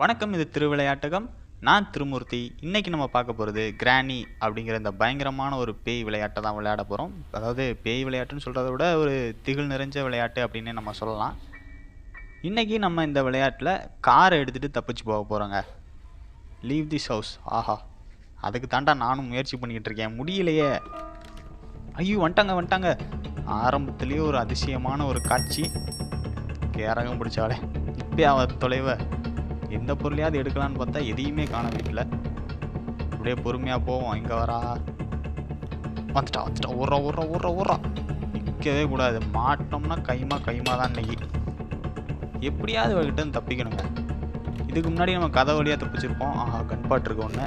வணக்கம் இது திருவிளையாட்டகம். நான் திருமூர்த்தி. இன்னைக்கு நம்ம பார்க்க போகிறது கிராணி அப்படிங்கிற இந்த பயங்கரமான ஒரு பேய் விளையாட்டை தான் விளையாட போகிறோம் அதாவது பேய் விளையாட்டுன்னு சொல்கிறத விட ஒரு திகில் நிறைஞ்ச விளையாட்டு அப்படின்னே நம்ம சொல்லலாம். இன்றைக்கி நம்ம இந்த விளையாட்டில் காரை எடுத்துகிட்டு தப்பிச்சு போக போகிறோங்க லீவ் திஸ் ஹவுஸ் ஆஹா. அதுக்கு தாண்டா நானும் முயற்சி பண்ணிக்கிட்டு இருக்கேன். முடியலையே. ஐயோ வந்துட்டாங்க வந்துட்டாங்க. ஆரம்பத்துலேயே ஒரு அதிசயமான ஒரு காட்சி. கேரகம் பிடிச்சாலே இப்போ அவ தொலைவை. எந்த பொருளையாவது எடுக்கலான்னு பார்த்தா எதையுமே காண வீட்டில். அப்படியே பொறுமையாக போவோம். இங்கே வரா வந்துட்டா வந்துட்டா. ஊறா ஊறா ஊறா ஊறா நிற்கவே கூடாது. மாட்டோம்னா கைமா கைமா தான் இன்னைக்கு. எப்படியாவது அவகிட்ட தப்பிக்கணுங்க. இதுக்கு முன்னாடி நம்ம கதை வழியாக தப்பிச்சிருப்போம். ஆஹா கன்பாட் இருக்கு ஒன்று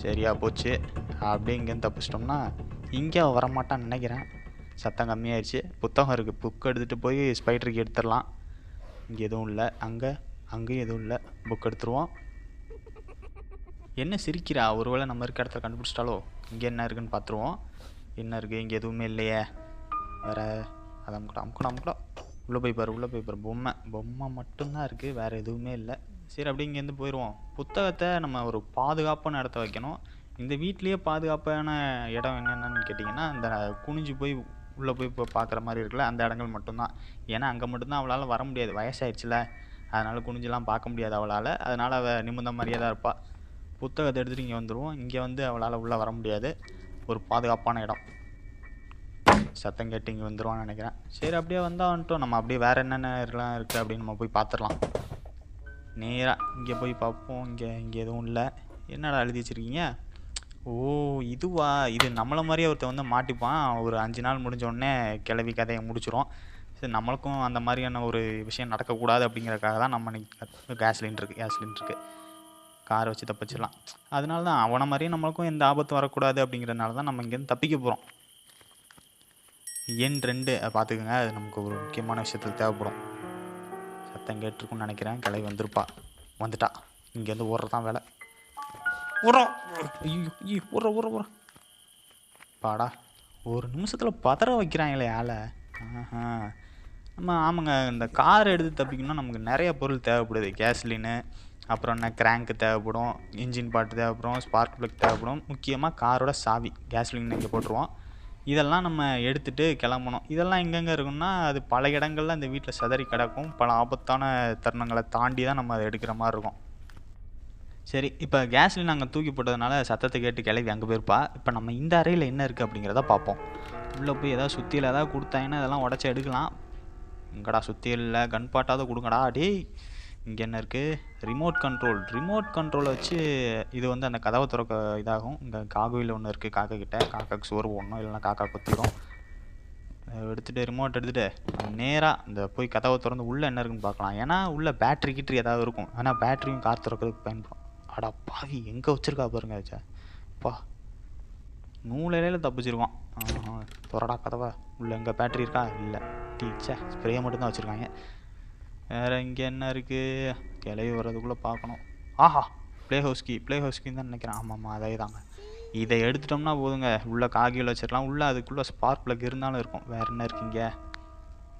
சரியாக போச்சு. அப்படியே இங்கேருந்து தப்பிச்சிட்டோம்னா இங்கே வரமாட்டான்னு நினைக்கிறேன். சத்தம் கம்மியாயிடுச்சு புத்தகம் இருக்குது புக் எடுத்துகிட்டு போய் ஸ்பைடருக்கு எடுத்துடலாம். இங்கே எதுவும் இல்லை. அங்கே அங்கேயும் எதுவும் இல்லை. புக் எடுத்துருவோம். என்ன சிரிக்கிறா? ஒருவேளை நம்ம இருக்க இடத்துல கண்டுபிடிச்சிட்டாலோ? இங்கே என்ன இருக்குன்னு பார்த்துருவோம். என்ன இருக்குது இங்கே எதுவுமே இல்லையே. வேற அதை அமுக்கடா அமுக்கடா அமுக்கடா. உள்ளே போய் பாரு உள்ளே போய் பாரு. பொம்மை. பொம்மை மட்டும்தான் இருக்குது வேறு எதுவுமே இல்லை. சரி அப்படி இங்கேருந்து போயிடுவோம். புத்தகத்தை நம்ம ஒரு பாதுகாப்பான இடத்த வைக்கணும். இந்த வீட்லேயே பாதுகாப்பான இடம் என்னென்னு கேட்டிங்கன்னா இந்த குனிஞ்சு போய் உள்ளே போய் இப்போ பார்க்குற மாதிரி இருக்குல்ல அந்த இடங்கள் மட்டும்தான். ஏன்னா அங்கே மட்டும்தான் அவளால் வர முடியாது. வயசாயிடுச்சுல. அதனால் குனிஞ்செல்லாம் பார்க்க முடியாது அவளால். அதனால் அவள் நிமிந்த மாதிரியே தான் இருப்பாள் புத்தகத்தை எடுத்துகிட்டு இங்கே வந்துடுவோம் இங்கே வந்து அவளால் உள்ளே வர முடியாது. ஒரு பாதுகாப்பான இடம். சத்தம் கேட்டு இங்கே வந்துடுவான்னு நினைக்கிறேன். சரி அப்படியே வந்தால் வந்துட்டோம். நம்ம அப்படியே வேறு என்னென்ன இதெல்லாம் இருக்குது அப்படின்னு நம்ம போய் பார்த்துடலாம். நேராக இங்கே போய் பார்ப்போம். இங்கே இங்கே எதுவும் இல்லை. என்னடா எழுதி வச்சுருக்கீங்க? ஓ இதுவா? இது நம்மளை மாதிரியே ஒருத்தன் வந்து மாட்டிப்பான். ஒரு அஞ்சு நாள் முடிஞ்ச உடனே கிளவி கதையை முடிச்சிரும். சரி நம்மளுக்கும் அந்த மாதிரியான ஒரு விஷயம் நடக்கக்கூடாது அப்படிங்கிறதுக்காக தான் நம்ம இன்னைக்கு கேஸ் சிலிண்டருக்கு கேஸ் சிலிண்டருக்கு காரை வச்சு தப்பிச்சிடலாம். அதனால தான் அவனை மாதிரியே நம்மளுக்கும் எந்த ஆபத்தும் வரக்கூடாது அப்படிங்கிறதுனால தான் நம்ம இங்கேருந்து தப்பிக்க போகிறோம் எண் ரெண்டு பார்த்துக்கோங்க. அது நமக்கு ஒரு முக்கியமான விஷயத்தில் தேவைப்படும். சத்தம் கேட்டிருக்குன்னு நினைக்கிறேன். கலை வந்திருப்பா. வந்துட்டா. இங்கேருந்து ஓடுறதான் வேலை. உரம் ஐயோ ஐயோ உரம் பாடா. ஒரு நிமிஷத்தில் பதற வைக்கிறாங்களே ஆளை. ஆஹா. நம்ம ஆமாங்க இந்த கார் எடுத்து தப்பிக்கணும்னா நமக்கு நிறைய பொருள் தேவைப்படுது. கேஸ்லின்னு அப்புறம் என்ன கிராங்க்கு தேவைப்படும் இன்ஜின் பாட்டு தேவைப்படும் ஸ்பார்க் ப்ளக் தேவைப்படும். முக்கியமாக காரோட சாவி கேஸ்லின் இங்கே போட்டுருவோம். இதெல்லாம் நம்ம எடுத்துகிட்டு கிளம்பணும். இதெல்லாம் எங்கெங்கே இருக்குன்னா அது பல இடங்களில் அந்த வீட்டில் சிதறி கிடக்கும். பல ஆபத்தான தருணங்களை தாண்டி தான் நம்ம அதை எடுக்கிற மாதிரி இருக்கும். சரி இப்போ கேஸ்லின் நாங்கள் தூக்கி போட்டதுனால சத்தத்தை கேட்டு கிளவி அங்கே போயிருப்பா. இப்போ நம்ம இந்த அறையில் என்ன இருக்குது அப்படிங்கிறத பார்ப்போம். உள்ளே போய் ஏதாவது சுற்றியில் ஏதாவது கொடுத்தாங்கன்னா இதெல்லாம் உடச்சி எடுக்கலாம். இங்கடா சுற்றி இல்லை. கன் பாட்டாவது கொடுங்கடா. டேய் இங்கே என்ன இருக்குது ரிமோட் கண்ட்ரோல் ரிமோட் கண்ட்ரோலை வச்சு இது வந்து அந்த கதவை திறக்க இதாகும். இங்கே காகுவில் ஒன்று இருக்குது காக்கா கிட்ட காக்காக்கு சோறு போடணும். இல்லைன்னா காக்கா கொத்திடும் எடுத்துகிட்டு ரிமோட் எடுத்துகிட்டு நேராக இந்த போய் கதவை திறந்து உள்ளே என்ன இருக்குன்னு பார்க்கலாம். ஏன்னா உள்ளே பேட்ரி கிட்டரி ஏதாவது இருக்கும். ஏன்னா பேட்ரியும் கார் திறக்கிறதுக்கு பயன்படும். அடா பாவி எங்கே வச்சிருக்கா பாருங்க ஆச்சா பா நூலையில தப்பிச்சிருக்கோம் ஆஹா, திறடா கதவை. உள்ள எங்கே பேட்டரி இருக்கா? இல்லை. டீச்சே ஸ்ப்ரே மட்டும்தான் வச்சுருக்காங்க. வேறு இங்கே என்ன இருக்குது கிளவி வர்றதுக்குள்ளே பார்க்கணும். ஆஹா play house key play house key தான் நினைக்கிறேன். ஆமாம்மா அதே தாங்க இதை எடுத்துட்டோம்னா போதுங்க. உள்ளே காகியில் வச்சிடலாம். உள்ளே அதுக்குள்ளே ஸ்பார்க் ப்ளக் இருந்தாலும் இருக்கும். வேறு என்ன இருக்குங்க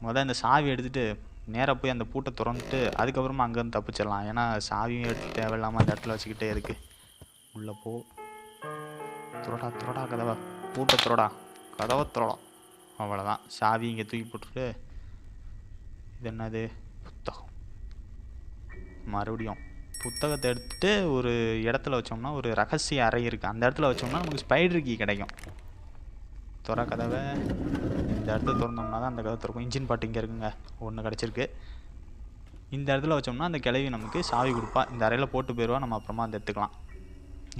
முதல் இந்த சாவி எடுத்துகிட்டு நேராக போய் அந்த பூட்டை திறந்துட்டு அதுக்கப்புறமா அங்கேருந்து தப்பிச்சிடலாம். ஏன்னா சாவியும் எடுத்து தேவையில்லாமல் அந்த இடத்துல வச்சுக்கிட்டே இருக்கு. உள்ளே போ. துறடா துறடா கதவை. பூட்டை துறடா கதவை துறடா அவ்வளோதான் சாவி இங்கே தூக்கி போட்டுட்டு இது என்னது? புத்தகம். மறுபடியும் புத்தகத்தை எடுத்துட்டு ஒரு இடத்துல வச்சோம்னா ஒரு ரகசிய அறை இருக்குது அந்த இடத்துல வச்சோம்னா நமக்கு ஸ்பைடர் கீ கிடைக்கும். துற கதவை. இந்த இடத்துல திறந்தோம்னா தான் அந்த கதவை திறக்கும். இன்ஜின் பாட்டு இங்கே இருக்குங்க. ஒன்று கிடச்சிருக்கு. இந்த இடத்துல வச்சோம்னா அந்த கிளவி நமக்கு சாவி கொடுப்பா. இந்த அறையில் போட்டு போயிடுவா நம்ம அப்புறமா அந்த எடுத்துக்கலாம்.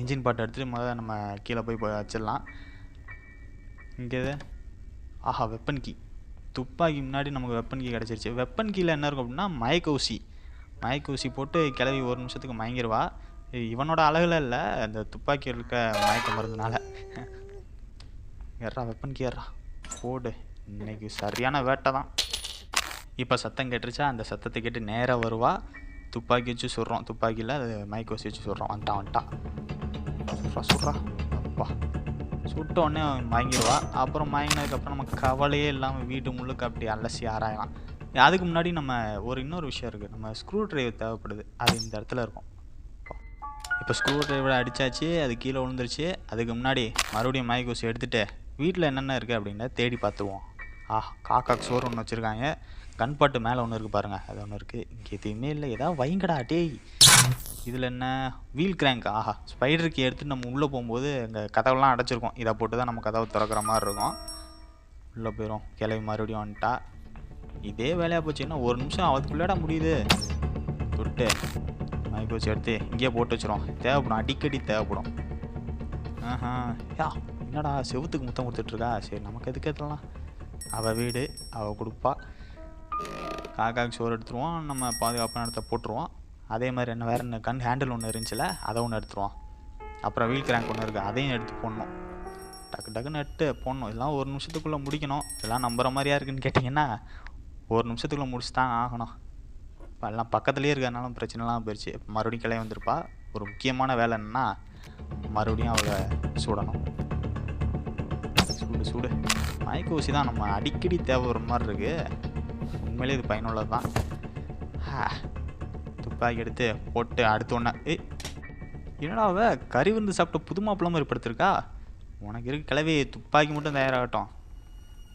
இன்ஜின் பாட்டு எடுத்துகிட்டு முதல்ல நம்ம கீழே போய் வச்சிடலாம். இங்கே இது. ஆஹா வெப்பன் கீ துப்பாக்கி முன்னாடி நமக்கு வெப்பன் கீ கிடச்சிருச்சு. வெப்பன் கீழே என்ன இருக்கும் அப்படின்னா மயக்க ஊசி மயக்க ஊசி போட்டு கிளவி ஒரு நிமிஷத்துக்கு மயங்கிடுவா இவனோட அழகில் இல்லை அந்த துப்பாக்கி இருக்க மயக்க மருந்துனால ஏறா வெப்பன் கீறா போடு. இன்னைக்கு சரியான வேட்டை தான். இப்போ சத்தம் கேட்டுருச்சா? அந்த சத்தத்தை கேட்டு நேராக வருவா. துப்பாக்கி வச்சு சுடுறோம். துப்பாக்கியில் அது மைக் வச்சு வச்சு சுடுறோம். வந்துட்டா வந்துட்டான் சுடுறா சுடுறா. அப்பா. சுட்ட உடனே அவன் மயங்கிடுவா. அப்புறம் மயங்கினதுக்கப்புறம் நம்ம கவலையே இல்லாமல் வீட்டு முழுக்க அப்படி அலசி ஆராயலாம். அதுக்கு முன்னாடி நம்ம ஒரு இன்னொரு விஷயம் இருக்குது நம்ம ஸ்க்ரூ டிரைவர் தேவைப்படுது. அது இந்த இடத்துல இருக்கும். இப்போ ஸ்க்ரூ டிரைவர் அடித்தாச்சு அது கீழே விழுந்துருச்சு. அதுக்கு முன்னாடி மறுபடியும் மைக் எடுத்துகிட்டு வீட்டில் என்னென்ன இருக்குது அப்படின்னா தேடி பார்த்துருவோம். ஆ காக்காக்கு சோறு ஒன்று வச்சுருக்காங்க. கண்பாட்டு மேலே ஒன்று இருக்குது பாருங்கள் அது ஒன்று இருக்குது இங்கே எதுவுமே இல்லை. ஏதாவது வைங்கடா டேய். இதில் என்ன? வீல் கிராங்க் ஆஹா. ஸ்பைடருக்கு எடுத்து நம்ம உள்ளே போகும்போது அங்கே கதவெல்லாம் அடைச்சிருக்கோம். இதை போட்டு தான் நம்ம கதவை திறக்கிற மாதிரி இருக்கும். உள்ளே போயிடும் கிளவி மறுபடியும் வந்துட்டா. இதே வேலையாக போச்சுன்னா ஒரு நிமிஷம் அதுக்குள்ளேடா முடியுது. தொட்டு. மைக் வச்சு எடுத்து. இங்கேயே போட்டு வச்சிரும். தேவைப்படும். அடிக்கடி தேவைப்படும். ஆஹா. யா என்னடா செவுத்துக்கு முத்தம் கொடுத்துட்ருக்கா சரி நமக்கு எதுக்கு எத்தலாம் அவள் வீடு அவள் கொடுப்பா. காக்காவுக்கு சோறு எடுத்துருவோம் நம்ம பாதுகாப்பான இடத்த போட்டுருவோம் அதே மாதிரி என்ன வேறு என்ன கண் ஹேண்டில் ஒன்று இருந்துச்சுல அதை ஒன்று எடுத்துருவோம் அப்புறம் வீல் கிராங்க் ஒன்று இருக்குது அதையும் எடுத்து போடணும். டக்கு டக்குன்னு எட்டு போடணும். இதெல்லாம் ஒரு நிமிஷத்துக்குள்ளே முடிக்கணும். இதெல்லாம் நம்புகிற மாதிரியா இருக்குன்னு கேட்டிங்கன்னா ஒரு நிமிஷத்துக்குள்ளே முடிச்சு தான் ஆகணும். இப்போ எல்லாம் பக்கத்துலேயே இருக்கிறனாலும் பிரச்சனைலாம் போயிடுச்சு இப்போ மறுபடியும் கிளை வந்திருப்பா. ஒரு முக்கியமான வேலை என்னன்னா மறுபடியும் அவளை சுடணும். சூடு சூடு. மயக்க ஊசி தான். நம்ம அடிக்கடி தேவைப்படுற மாதிரி இருக்குது உண்மையிலே இது பயனுள்ளது தான். துப்பாக்கி எடுத்து போட்டு அடுத்த ஒன்று ஏய் என்னடா கறி வந்து சாப்பிட்ட புது மாப்பிள்ள மாதிரி படுத்திருக்கா? உனக்கு இருக்கு கிளவி துப்பாக்கி மட்டும் தயாராகட்டும்.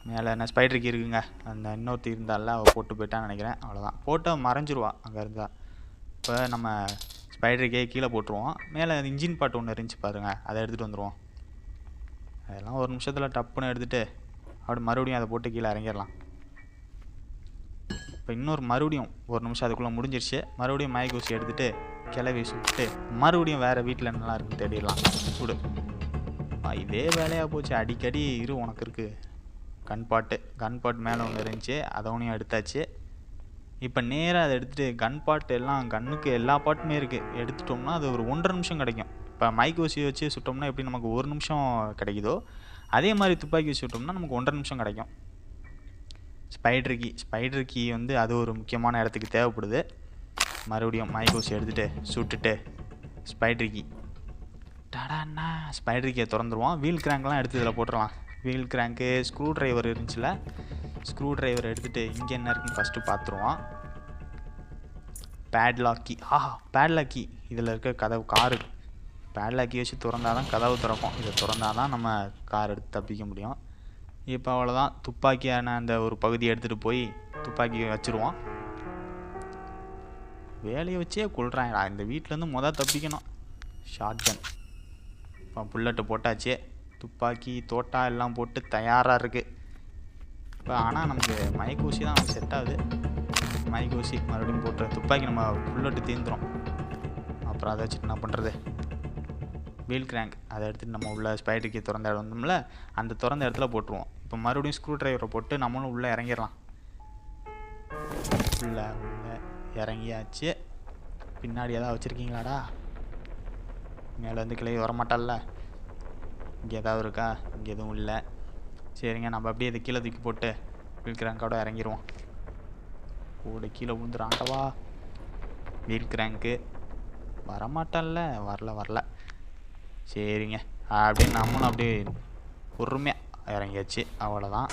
மேலே என்ன ஸ்பைடருக்கு இருக்குங்க. அந்த இன்னொருத்தி இருந்தால அவள் போட்டு போயிட்டான்னு நினைக்கிறேன். அவ்வளோதான் போட்டு மறைஞ்சிருவா அங்கே இருந்தா. இப்போ நம்ம ஸ்பைடருக்கே கீழே போட்டுருவோம். மேலே இன்ஜின் பாட்டு ஒன்று இருந்துச்சு பாருங்கள் அதை எடுத்துகிட்டு வந்துடுவோம் அதெல்லாம் ஒரு நிமிஷத்தில் டப்புன்னு எடுத்துகிட்டு அப்படி மறுபடியும் அதை போட்டு கீழே இறங்கிடலாம். இப்போ இன்னொரு மறுபடியும் ஒரு நிமிஷம் அதுக்குள்ளே முடிஞ்சிருச்சு. மறுபடியும் மயக்க ஊசி எடுத்துகிட்டு கிளவி சுட்டு மறுபடியும் வேறு வீட்டில் நல்லா இருக்கு தேடிடலாம். சுடு இதே வேலையாக போச்சு. அடிக்கடி இரு உனக்கு இருக்குது கன் பாட்டு. கன் பாட் மேலே ஒன்று இருந்துச்சு. அதை எடுத்தாச்சு. இப்போ நேராக அதை எடுத்துகிட்டு கன்பாட்டு எல்லாம் கண்ணுக்கு எல்லா பாட்டுமே இருக்குது எடுத்துட்டோம்னா அது ஒரு ஒன்றரை நிமிஷம் கிடைக்கும். இப்போ மைக் ஊசி வச்சு சுட்டோம்னா எப்படி நமக்கு ஒரு நிமிஷம் கிடைக்குதோ அதே மாதிரி துப்பாக்கி வச்சு விட்டோம்னா நமக்கு ஒன்றரை நிமிஷம் கிடைக்கும். ஸ்பைடர் கீ ஸ்பைடர் கீ வந்து அது ஒரு முக்கியமான இடத்துக்கு தேவைப்படுது. மறுபடியும் மைக் ஊசி எடுத்துகிட்டு சுட்டுட்டு ஸ்பைடர் கீ டடாண்ணா ஸ்பைடர் கீயை திறந்துருவோம். வீல் கிராங்க்லாம் எடுத்து இதில் போட்டுடலாம். வீல் கிராங்க்கு ஸ்க்ரூ டிரைவர் இருந்துச்சுல ஸ்க்ரூ டிரைவர் எடுத்துகிட்டு இங்கே என்ன இருக்குன்னு ஃபஸ்ட்டு பார்த்துருவோம். பேட்லாக்கி ஆஹா பேட்லாக்கி இதில் இருக்க கதவு காரு. பேட்லாக்கி வச்சு திறந்தாதான் தான் கதவு திறக்கும். இதை திறந்தாதான் தான் நம்ம கார் எடுத்து தப்பிக்க முடியும். இப்போ அவ்வளோதான் துப்பாக்கியான அந்த ஒரு பகுதியை எடுத்துகிட்டு போய் துப்பாக்கி வச்சுருவோம். வேலையை வச்சே கொள்றாங்கடா இந்த வீட்டிலேருந்து மொதல் தப்பிக்கணும். ஷார்ட் கன் இப்போ புல்லட்டு போட்டாச்சு. துப்பாக்கி தோட்டா எல்லாம் போட்டு தயாராக இருக்குது இப்போ ஆனால் நமக்கு மயக்க ஊசி தான் செட் ஆகுது. மயக்க ஊசி மறுபடியும் போட்டு துப்பாக்கி நம்ம புல்லட்டு தீந்துரும். அப்புறம் அதை வச்சுட்டு என்ன பண்ணுறது வீல் கிராங்க். அதை எடுத்துட்டு நம்ம உள்ள ஸ்பைடருக்கு திறந்த இடம் வந்தோம்ல அந்த திறந்த இடத்துல போட்டுருவோம். இப்போ மறுபடியும் ஸ்க்ரூ டிரைவரை போட்டு நம்மளும் உள்ளே இறங்கிடலாம். உள்ளே உள்ளே இறங்கியாச்சு. பின்னாடி ஏதாவது வச்சுருக்கீங்களாடா? மேலேருந்து கிளை வரமாட்டால இங்கே ஏதாவது இருக்கா? இங்கே எதுவும் இல்லை. சரிங்க நம்ம அப்படியே இதை கீழே தூக்கி போட்டு வீல் கிராங்கோட இறங்கிடுவோம் கூட கீழே விழுந்துறாண்டவா வீல் கிராங்க்கு. வரமாட்டான்ல வரல வரல. சரிங்க. அப்படின்னு நம்மளும் அப்படியே பொறுமையாக இறங்கியாச்சு. அவ்வளோதான்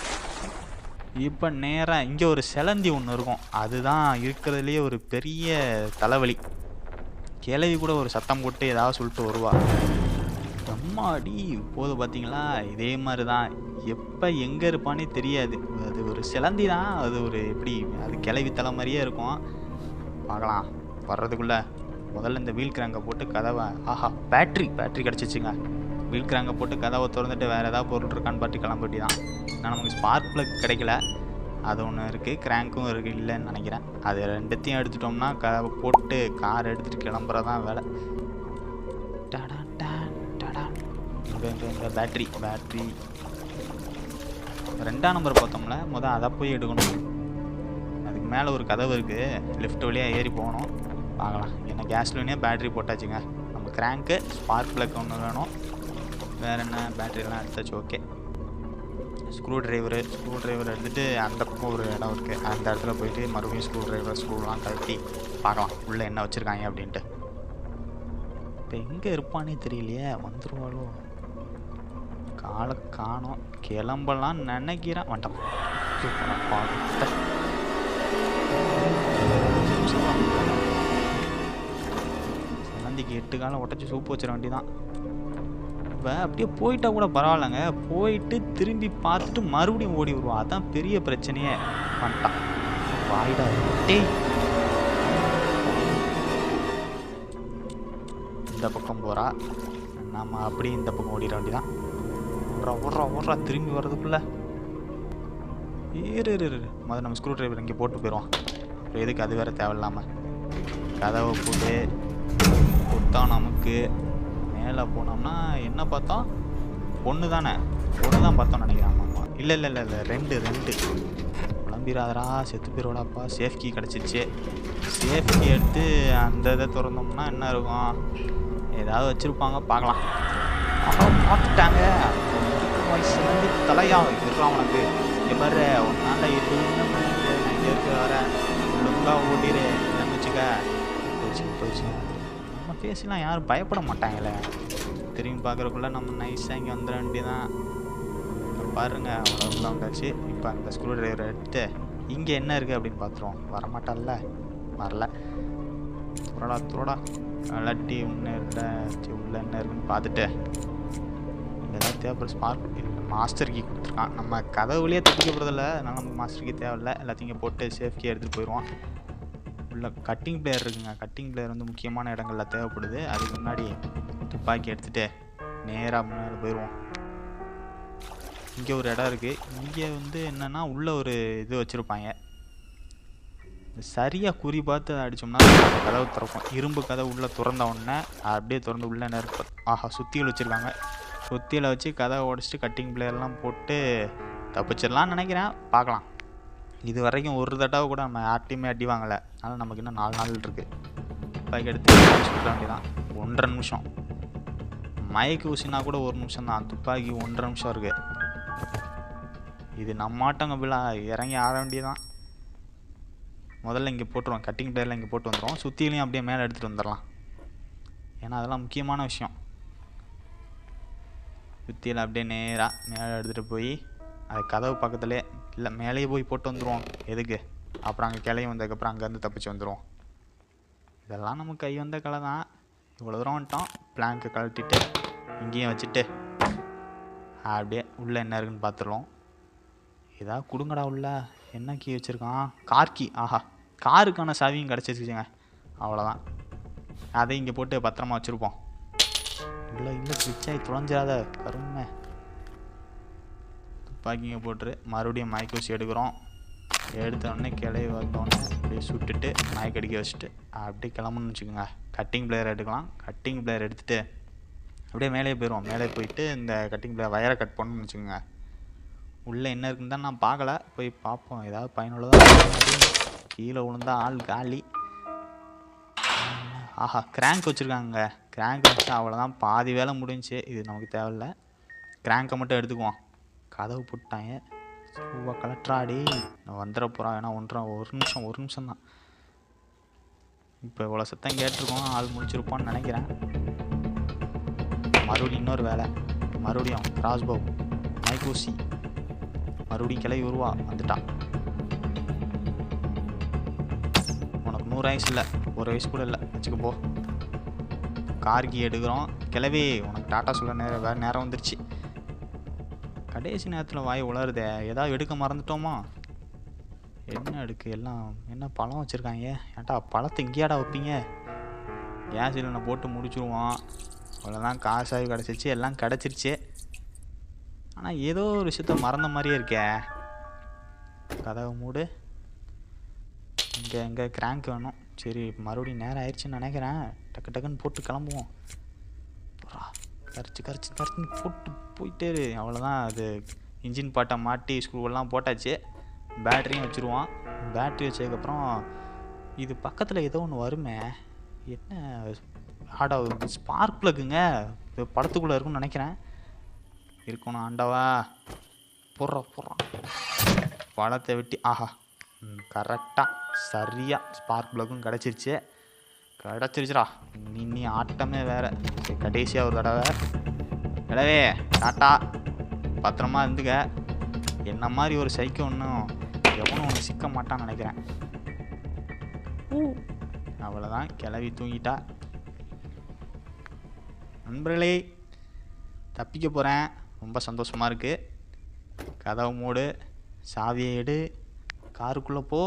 இப்போ நேராக இங்கே ஒரு சிலந்தி ஒன்று இருக்கும். அதுதான் இருக்கிறதுலையே ஒரு பெரிய தலைவலி. கிளவி கூட ஒரு சத்தம் போட்டு ஏதாவது சொல்லிட்டு வருவா. அம்மாடி போது பார்த்தீங்களா இதே மாதிரி தான் எப்போ எங்கே இருப்பானே தெரியாது. அது ஒரு சிலந்தி தான் அது ஒரு எப்படி அது கிளவி தலை மாதிரியே இருக்கும். பார்க்கலாம். வர்றதுக்குள்ளே. முதல்ல இந்த வீல் கிராங்கை போட்டு கதவை ஆஹா பேட்ரி பேட்ரி கிடச்சிச்சுங்க. வீல் கிராங்கை போட்டு கதவை திறந்துட்டு வேறு ஏதாவது பொருள் இருக்கான்னு பார்த்து கிளம்பிட்டி தான் ஆனால் நமக்கு ஸ்பார்க் ப்ளக் கிடைக்கல. அது ஒன்று இருக்குது கிராங்க்கும் இருக்குது இல்லைன்னு நினைக்கிறேன். அது ரெண்டுத்தையும் எடுத்துட்டோம்னா கதவை போட்டு கார் எடுத்துகிட்டு கிளம்புறதான் வேலை. டடா டான் டடா. பேட்ரி பேட்ரி ரெண்டாம் நம்பர் பார்த்தோம்ல முதல் அதை போய் எடுக்கணும். அதுக்கு மேலே ஒரு கதவு இருக்குது லிஃப்ட் வழியாக ஏறி போகணும். பார்க்கலாம். ஏன்னா கேஸ்லேயே பேட்ரி போட்டாச்சுங்க. நம்ம கிராங்க்கு ஸ்பார்க் ப்ளக் ஒன்று வேணும். வேறு என்ன? பேட்டரியெல்லாம் எடுத்தாச்சு okay screw driver screw driver எடுத்துகிட்டு அந்த பக்கம் ஒரு இடம் இருக்குது அந்த இடத்துல போயிட்டு மறுபடியும் ஸ்க்ரூ ட்ரைவர் ஸ்க்ரூலாம் கழட்டி பார்க்கலாம். உள்ளே என்ன வச்சுருக்காங்க அப்படின்ட்டு. இப்போ எங்கே இருப்பானே தெரியலையே. வந்துருவாளோ? காலை காணும். கிளம்பலாம் நினைக்கிறேன். வண்டம் பார்த்து எட்டு காலம் உடச்சி சூப்பு வச்சிட வேண்டியதான் இப்போ அப்படியே போயிட்டா கூட பரவாயில்லைங்க. போயிட்டு திரும்பி பார்த்துட்டு மறுபடியும் ஓடி வருவான் அதான் பெரிய பிரச்சனையே. பண்ணிட்டான் வாயிடா டேய். இந்த பக்கம் போகிறா நம்ம அப்படியே இந்த பக்கம் ஓடிட தான் ஓடுறா ஓடுறா ஓடுறா. திரும்பி வர்றதுக்குள்ள. இரு இரு முதல்ல நம்ம ஸ்க்ரூ டிரைவர் இங்கே போட்டு போயிடுவோம். அப்புறம் எதுக்கு அது வேறு தேவையில்லாமல் கதவை போட்டு கொடுத்தோம் நமக்கு மேலே போனோம்னா என்ன பார்த்தோம்? ஒன்று தானே. ஒன்று தான் பார்த்தோம் நினைக்கிறேன் ஆமாம் இல்லை இல்லை இல்லை இல்லை ரெண்டு ரெண்டு. குழம்பிராதரா செத்து போயிடுவாடாப்பா சேஃப் கிடச்சிச்சு சேஃப் எடுத்து அந்த இதை திறந்தோம்னா என்ன இருக்கும்? ஏதாவது வச்சுருப்பாங்க பார்க்கலாம். பார்த்துட்டாங்க. பார்த்துட்டாங்க வந்து தலையா இருக்கான் உனக்கு. இங்கே ஒரு நாளில் எதுவும் நான் இங்கே இருக்க வர ஒழுங்காக ஓட்டிடு இல்லைன்னு வச்சுக்க. போச்சு போச்சு. பேசிலாம் யாரும் பயப்பட மாட்டாங்களே. திரும்பி பார்க்குறக்குள்ள நம்ம நைஸாக இங்கே வந்துட வேண்டியதான் பாருங்கள் பாருங்க அவ்வளோ வந்தாச்சு இப்போ அந்த ஸ்க்ரூ டிரைவரை எடுத்து இங்கே என்ன இருக்குது அப்படின்னு பார்த்துருவோம். வரமாட்டால வரல. துரோடா துரோடா. விளாட்டி ஒன்று இல்லை உள்ளே உள்ள என்ன இருக்குன்னு பார்த்துட்டு. இதெல்லாம் தேவைப்படுற ஸ்பார்க் இல்லை மாஸ்டர் கீ கொடுத்துருக்கான். நம்ம கதவு வழியாக தப்பிக்க போகிறதில்ல அதனால நமக்கு மாஸ்டர் கீ எல்லாத்தையும் போட்டு சேஃப்டியாக எடுத்துகிட்டு போயிடுவோம் உள்ள கட்டிங் பிளேயர் இருக்குங்க. கட்டிங் பிளேயர் வந்து முக்கியமான இடங்களில் தேவைப்படுது. அதுக்கு முன்னாடி துப்பாக்கி எடுத்துகிட்டு நேராக முன்னாடி போயிடுவோம் இங்கே ஒரு இடம் இருக்குது இங்கே வந்து என்னென்னா உள்ளே ஒரு இது வச்சுருப்பாங்க. சரியாக குறி பார்த்து அதை அடித்தோம்னா கதவு திறக்கும். இரும்பு கதவு உள்ளே திறந்த உடனே அப்படியே திறந்து உள்ளே நெருப்பு ஆஹா சுத்தியில் வச்சுருக்காங்க. சுத்தியில் வச்சு கதவை உடச்சிட்டு கட்டிங் பிளேயர்லாம் போட்டு தப்பிச்சிடலாம்னு நினைக்கிறேன். பார்க்கலாம். இது வரைக்கும் ஒரு தடவை கூட நம்ம யார்ட்டையுமே அடி வாங்கலை. அதனால் நமக்கு இன்னும் நாலு நாள் இருக்குது பைக் எடுத்து வேண்டியதான் ஒன்றரை நிமிஷம். மயக்கு ஊசினா கூட ஒரு நிமிஷம் தான் துப்பாக்கி ஒன்றரை நிமிஷம் இருக்குது இது நம்ம ஆட்டங்க இறங்கி ஆட வேண்டியதான் முதல்ல இங்கே போட்டுருவோம். கட்டிங் டயரில் இங்கே போட்டு வந்துடுவோம் சுற்றிலையும் அப்படியே மேலே எடுத்துகிட்டு வந்துடலாம். ஏன்னா அதெல்லாம் முக்கியமான விஷயம். சுத்தியில் அப்படியே நேராக மேலே எடுத்துகிட்டு போய் அது கதவு பக்கத்துலேயே இல்லை மேலேயே போய் போட்டு வந்துடுவோம் எதுக்கு? அப்புறம் அங்கே கிளைய வந்ததுக்கப்புறம் அங்கேருந்து தப்பிச்சு வந்துடுவோம் இதெல்லாம் நமக்கு கை வந்த கலை தான். இவ்வளோ தூரம் வந்துட்டோம். பிளாங்க்கு கழட்டிட்டு இங்கேயும் வச்சுட்டு அப்படியே உள்ளே என்ன இருக்குன்னு பார்த்துருவோம். ஏதாவது கொடுங்கடா உள்ள. என்ன கீ வச்சுருக்கான்? கார் கீ ஆஹா. காருக்கான சாவியும் கிடச்சிருச்சுங்க. அவ்வளோதான் அதை இங்கே போட்டு பத்திரமா வச்சுருப்போம். இல்லை இல்லை ஸ்விட்ச் ஆகி தொலைஞ்சிடாத. கருமை. துப்பாக்கிங்க போட்டு மறுபடியும் மயக்கூசி எடுக்கிறோம். எடுத்தோடனே கிளைய வந்தோடனே அப்படியே சுட்டுட்டு மயக்கடிக்க வச்சுட்டு அப்படியே கிளம்புன்னு வச்சுக்கோங்க. கட்டிங் பிளேயர் எடுக்கலாம். கட்டிங் பிளேயர் எடுத்துகிட்டு அப்படியே மேலே போயிடுவோம் மேலே போயிட்டு இந்த கட்டிங் பிளேயர் வயரை கட் பண்ணணும்னு வச்சுக்கோங்க. உள்ளே என்ன இருக்குன்னு தான் நான் பார்க்கல. போய் பார்ப்போம். ஏதாவது பயனுள்ளதாக கீழே விழுந்தா ஆள் காலி. ஆஹா கிராங்க் வச்சுருக்காங்க. கிராங்க் வச்சு அவ்வளோதான் பாதி வேலை முடிஞ்சுச்சு. இது நமக்கு தேவையில்ல. கிராங்கை மட்டும் எடுத்துக்குவோம். கதவு போட்டாங்க. சூவா கலட்டுறாடி நான் வந்துட போகிறான் ஏன்னா ஒன்றரை ஒரு நிமிஷம் ஒரு நிமிஷம் தான் இப்போ இவ்வளோ சத்தம் கேட்டிருக்கோம். ஆள் முடிச்சிருப்பான்னு நினைக்கிறேன். மறுபடியும் இன்னொரு வேலை. மறுபடியும் கிராஸ்போ மைக்கூசி மறுபடியும் கிளவி உருவா வந்துட்டான் உனக்கு நூறு வயசு இல்லை. ஒரு வயசு கூட இல்லை. வச்சுக்க போ. கார்கி எடுக்கிறோம். கிளவி உனக்கு டாட்டா சொல்ல நேரம் வேறு நேரம் வந்துருச்சு. கடைசி நேரத்தில் வாய் உளருதே. ஏதாவது எடுக்க மறந்துட்டோமா? என்ன எடுக்கு? எல்லாம் என்ன பழம் வச்சுருக்காங்க? ஏன்டா பழத்தை இங்கேயாடா வைப்பீங்க? கேஸ் இல்லைன்னு போட்டு முடிச்சுருவோம் அவ்வளோதான் காசாகி கிடச்சிருச்சு எல்லாம் கிடச்சிருச்சு. ஆனால் ஏதோ ஒரு விஷயத்த மறந்த மாதிரியே இருக்கே. கதவை மூடு. இங்கே எங்கே கிராங்க் வேணும். சரி மறுபடியும் நேரம் ஆயிடுச்சுன்னு நினைக்கிறேன். டக்கு டக்குன்னு போட்டு கிளம்புவோம். கரைச்சி கரைச்சி கரைச்சி போட்டு போயிட்டே அவ்வளோதான் அது இன்ஜின் பாட்டை மாட்டி ஸ்க்ரூவெல்லாம் போட்டாச்சு. பேட்டரியும் வச்சுருவான். பேட்டரி வச்சதுக்கப்புறம் இது பக்கத்தில் ஏதோ ஒன்று வருமே. என்ன? ஆடா ஸ்பார்க் ப்ளக்குங்க இது படத்துக்குள்ளே இருக்கும்னு நினைக்கிறேன். இருக்கணும் ஆண்டவா. போடுறா போடுறான் பழத்தை வெட்டி ஆஹா. கரெக்டாக சரியாக ஸ்பார்க் ப்ளக்கும் கிடச்சிருச்சு. கிடச்சிருச்சுடா நீ ஆட்டமே வேற. சரி கடைசியாக ஒரு தடவை. கிடவே டாட்டா பத்திரமா இருந்துக்க. என்ன மாதிரி ஒரு சைக்கோ ஒன்றும் எவனும் உனக்கு சிக்க மாட்டான்னு நினைக்கிறேன். அவ்வளோதான் கிளவி தூங்கிட்டா. நண்பர்களே தப்பிக்க போகிறேன் ரொம்ப சந்தோஷமாக இருக்குது கதவு மூடு. சாவியை எடு. காருக்குள்ளே போ.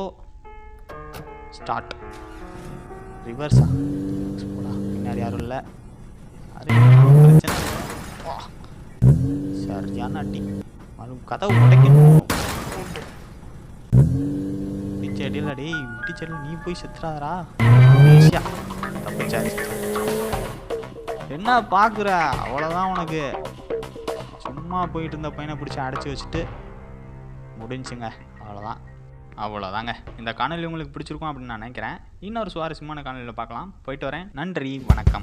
ஸ்டார்ட். ரிவர்ஸா போடா. பின்னாடி யாரும் இல்லை. பிரச்சனை சரியான அடி கதவு உடைக்கணும் பிச்சை அடியில் டேய் பிடிச்சடியில் நீ போய் செத்துறாதரா ஈஸியா. என்ன பார்க்குற அவ்வளோதான் உனக்கு. சும்மா போயிட்டு இருந்த பையனை பிடிச்சி அடைச்சி வச்சுட்டு முடிஞ்சுங்க. அவ்வளோதான் அவ்வளோதாங்க. இந்த காணொலி உங்களுக்கு பிடிச்சிருக்கும் அப்படின்னு நான் நினைக்கிறேன். இன்னொரு சுவாரஸ்யமான காணொலியில் பார்க்கலாம். போயிட்டு வரேன். நன்றி. வணக்கம்.